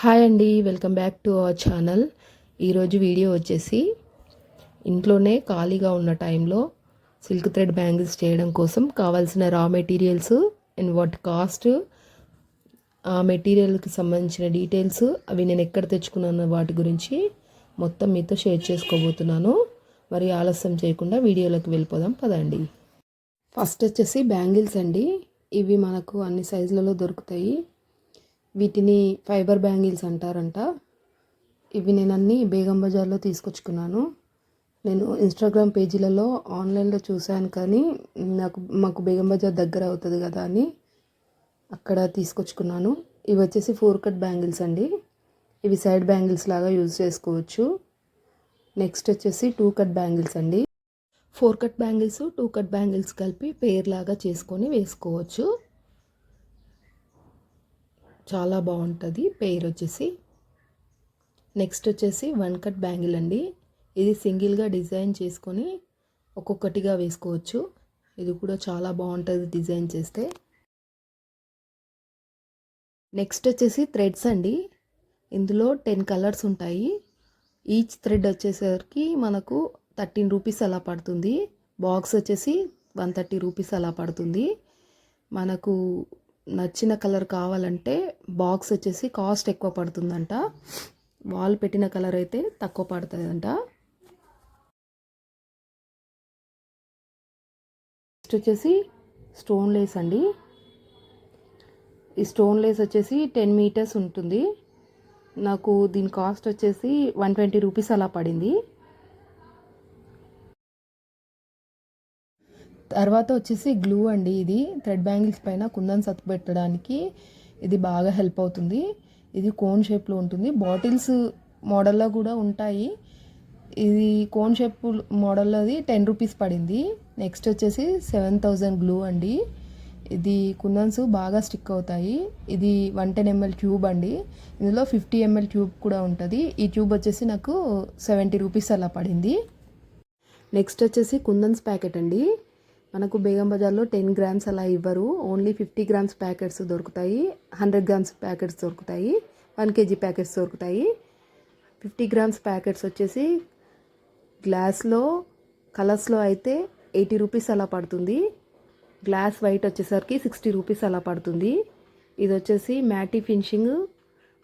Hi అండి welcome back to our channel. ఈరోజు video వచ్చేసి ఇంట్లోనే ఖాళీగా ఉన్న టైంలో సిల్క్ థ్రెడ్ బ్యాంగిల్స్ చేయడం కోసం కావాల్సిన రా మెటీరియల్స్ అండ్ వాటి కాస్ట్ ఆ మెటీరియల్కి సంబంధించిన డీటెయిల్స్ అవి నేను ఎక్కడ తెచ్చుకున్నాను వాటి గురించి మొత్తం మీతో షేర్ చేసుకోబోతున్నాను. మరి ఆలస్యం చేయకుండా వీడియోలోకి వెళ్ళిపోదాం పదండి. ఫస్ట్ వచ్చేసి బ్యాంగిల్స్ అండి. ఇవి మనకు అన్ని సైజులలో దొరుకుతాయి. వీటిని ఫైబర్ బ్యాంగిల్స్ అంటారంట. ఇవి నేను అన్ని బేగం బజార్లో తీసుకొచ్చుకున్నాను. నేను ఇన్స్టాగ్రామ్ పేజీలలో ఆన్లైన్లో చూశాను కానీ నాకు మాకు బేగం బజార్ దగ్గర అవుతుంది కదా అని అక్కడ తీసుకొచ్చుకున్నాను. ఇవి వచ్చేసి ఫోర్ కట్ బ్యాంగిల్స్ అండి. ఇవి సైడ్ బ్యాంగిల్స్ లాగా యూజ్ చేసుకోవచ్చు. నెక్స్ట్ వచ్చేసి టూ కట్ బ్యాంగిల్స్ అండి. Four cut bangles two cut bangles కలిపి పేర్ లాగా చేసుకొని వేసుకోవచ్చు. చాలా బాగుంటుంది. పెయిర్ వచ్చేసి నెక్స్ట్ వచ్చేసి వన్ కట్ బ్యాంగిల్ అండి. ఇది సింగిల్గా డిజైన్ చేసుకొని ఒక్కొక్కటిగా వేసుకోవచ్చు. ఇది కూడా చాలా బాగుంటుంది డిజైన్ చేస్తే. నెక్స్ట్ వచ్చేసి థ్రెడ్స్ అండి. ఇందులో టెన్ కలర్స్ ఉంటాయి. ఈచ్ థ్రెడ్ వచ్చేసరికి మనకు థర్టీన్ రూపీస్ అలా పడుతుంది. బాక్స్ వచ్చేసి వన్ థర్టీ రూపీస్ అలా పడుతుంది. మనకు నచ్చిన కలర్ కావాలంటే బాక్స్ వచ్చేసి కాస్ట్ ఎక్కువ పడుతుందంట. వాల్ పెట్టిన కలర్ అయితే తక్కువ పడుతుందంట. నెక్స్ట్ వచ్చేసి స్టోన్ లేస్ అండి. ఈ స్టోన్ లేస్ వచ్చేసి టెన్ మీటర్స్ ఉంటుంది. నాకు దీని కాస్ట్ వచ్చేసి వన్ ట్వంటీ రూపీస్ అలా పడింది. తర్వాత వచ్చేసి గ్లూ అండి ఇది. థ్రెడ్ బ్యాంగిల్స్ పైన కుందన్ సత్తు పెట్టడానికి ఇది బాగా హెల్ప్ అవుతుంది. ఇది కోన్ షేప్లో ఉంటుంది. బాటిల్స్ మోడల్లో కూడా ఉంటాయి. ఇది కోన్ షేప్ మోడల్లోది టెన్ రూపీస్ పడింది. నెక్స్ట్ వచ్చేసి సెవెన్ థౌజండ్ గ్లూ అండి. ఇది కుందన్స్ బాగా స్టిక్ అవుతాయి. ఇది వన్ టెన్ ఎంఎల్ ట్యూబ్ అండి. ఇందులో ఫిఫ్టీ ఎంఎల్ ట్యూబ్ కూడా ఉంటుంది. ఈ ట్యూబ్ వచ్చేసి నాకు సెవెంటీ రూపీస్ అలా పడింది. నెక్స్ట్ వచ్చేసి కుందన్స్ ప్యాకెట్ అండి. మనకు బేగం బజార్లో టెన్ గ్రామ్స్ అలా ఇవ్వరు. ఓన్లీ ఫిఫ్టీ గ్రామ్స్ ప్యాకెట్స్ దొరుకుతాయి. హండ్రెడ్ గ్రామ్స్ ప్యాకెట్స్ దొరుకుతాయి. వన్ కేజీ ప్యాకెట్స్ దొరుకుతాయి. ఫిఫ్టీ గ్రామ్స్ ప్యాకెట్స్ వచ్చేసి గ్లాస్లో కలర్స్లో అయితే ఎయిటీ రూపీస్ అలా పడుతుంది. గ్లాస్ వైట్ వచ్చేసరికి సిక్స్టీ రూపీస్ అలా పడుతుంది. ఇది వచ్చేసి మ్యాటీ ఫినిషింగ్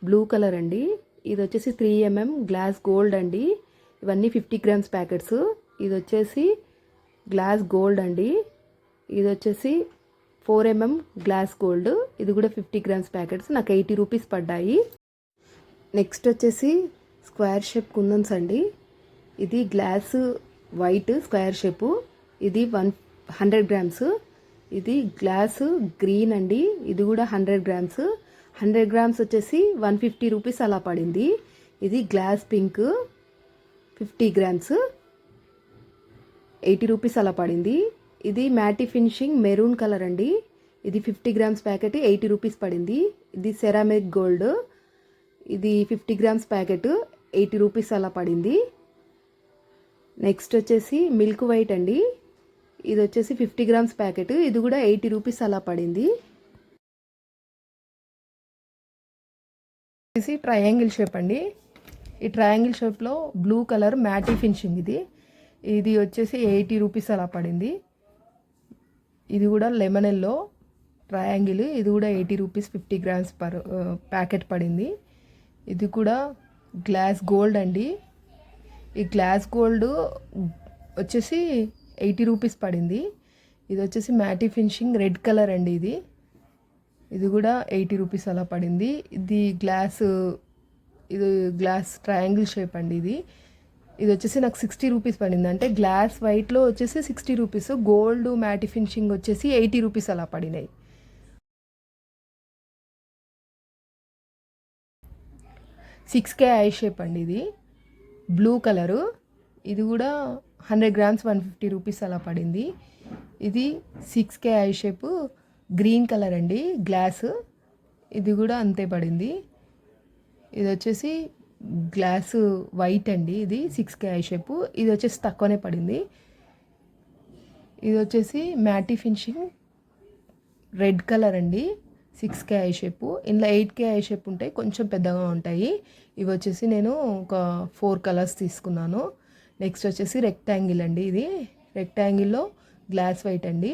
బ్లూ కలర్ అండి. ఇది వచ్చేసి త్రీ ఎంఎం గ్లాస్ గోల్డ్ అండి. ఇవన్నీ ఫిఫ్టీ గ్రామ్స్ ప్యాకెట్స్. ఇది వచ్చేసి గ్లాస్ గోల్డ్ అండి. ఇది వచ్చేసి ఫోర్ ఎంఎం గ్లాస్ గోల్డ్. ఇది కూడా ఫిఫ్టీ గ్రామ్స్ ప్యాకెట్స్. నాకు ఎయిటీ రూపీస్ పడ్డాయి. నెక్స్ట్ వచ్చేసి స్క్వేర్ షేప్ కుందన్స్ అండి. ఇది గ్లాస్ వైట్ స్క్వేర్ షేపు. ఇది వన్ హండ్రెడ్ గ్రామ్స్. ఇది గ్లాస్ గ్రీన్ అండి. ఇది కూడా హండ్రెడ్ గ్రామ్స్. హండ్రెడ్ గ్రామ్స్ వచ్చేసి వన్ ఫిఫ్టీ రూపీస్ అలా పడింది. ఇది glass pink. Fifty grams. Eighty rupees అలా పడింది. ఇది మ్యాటీ ఫినిషింగ్ మెరూన్ కలర్ అండి. ఇది fifty grams packet eighty rupees పడింది. ఇది సెరామిక్ గోల్డ్. ఇది fifty grams packet eighty rupees అలా పడింది. నెక్స్ట్ వచ్చేసి మిల్క్ వైట్ అండి. ఇది వచ్చేసి ఫిఫ్టీ గ్రామ్స్ ప్యాకెట్. ఇది కూడా ఎయిటీ రూపీస్ అలా పడింది. వచ్చేసి ట్రయాంగిల్ షేప్ అండి. ఈ ట్రయాంగిల్ షేప్లో బ్లూ కలర్ మ్యాటీ ఫినిషింగ్ ఇది. ఇది వచ్చేసి ఎయిటీ రూపీస్ అలా పడింది. ఇది కూడా లెమన్ ఎల్లో ట్రయాంగిల్ ఇది కూడా eighty rupees fifty grams per packet పడింది. ఇది కూడా గ్లాస్ గోల్డ్ అండి. ఈ గ్లాస్ గోల్డ్ వచ్చేసి ఎయిటీ రూపీస్ పడింది. ఇది వచ్చేసి మ్యాటీ ఫినిషింగ్ రెడ్ కలర్ అండి ఇది. ఇది కూడా ఎయిటీ రూపీస్ అలా పడింది. ఇది గ్లాస్ ఇది గ్లాస్ ట్రయాంగిల్ షేప్ అండి ఇది. ఇది వచ్చేసి నాకు సిక్స్టీ రూపీస్ పడింది. అంటే గ్లాస్ వైట్లో వచ్చేసి sixty rupees gold matte finishing వచ్చేసి ఎయిటీ రూపీస్ అలా పడినాయి. సిక్స్ కే ఐ షేప్ అండి ఇది. బ్లూ కలరు ఇది కూడా hundred grams one fifty rupees అలా పడింది. ఇది six K I shape green colour అండి. గ్లాస్ ఇది కూడా అంతే పడింది. ఇది వచ్చేసి గ్లాసు వైట్ అండి ఇది సిక్స్ కే ఐ షేపు ఇది వచ్చేసి తక్కువనే పడింది. ఇది వచ్చేసి మ్యాటీ ఫినిషింగ్ రెడ్ కలర్ అండి. సిక్స్ కే ఐ షేపు ఇందులో ఎయిట్ కే ఐ షేప్ ఉంటాయి కొంచెం పెద్దగా ఉంటాయి. ఇవి వచ్చేసి నేను ఒక ఫోర్ కలర్స్ తీసుకున్నాను. నెక్స్ట్ వచ్చేసి రెక్టాంగిల్ అండి ఇది. రెక్టాంగిల్లో గ్లాస్ వైట్ అండి.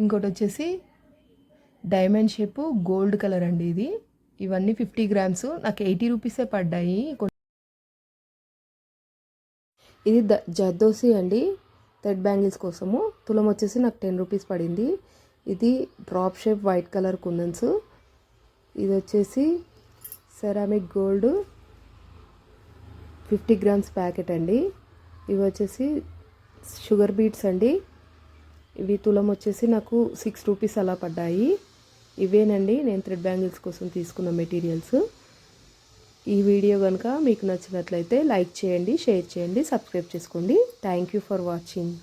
ఇంకోటి వచ్చేసి డైమండ్ షేపు గోల్డ్ కలర్ అండి ఇది. ఇవన్నీ ఫిఫ్టీ గ్రామ్స్. నాకు ఎయిటీ రూపీసే పడ్డాయి. ఇది ద జర్దోసి అండి. థ్రెడ్ బ్యాంగిల్స్ కోసము. తులం వచ్చేసి నాకు టెన్ రూపీస్ పడింది. ఇది drop shape white colour kundans. ఇది వచ్చేసి ceramic gold fifty grams packet అండి. ఇవి వచ్చేసి షుగర్ బీట్స్ అండి. ఇవి తులం వచ్చేసి నాకు సిక్స్ రూపీస్ అలా పడ్డాయి. ఇవేనండి. నేను థ్రెడ్ బ్యాంగిల్స్ కోసం తీసుకున్న మెటీరియల్స్. ఈ వీడియో కనుక మీకు నచ్చినట్లయితే లైక్ చేయండి షేర్ చేయండి సబ్స్క్రైబ్ చేసుకోండి. Thank you for watching.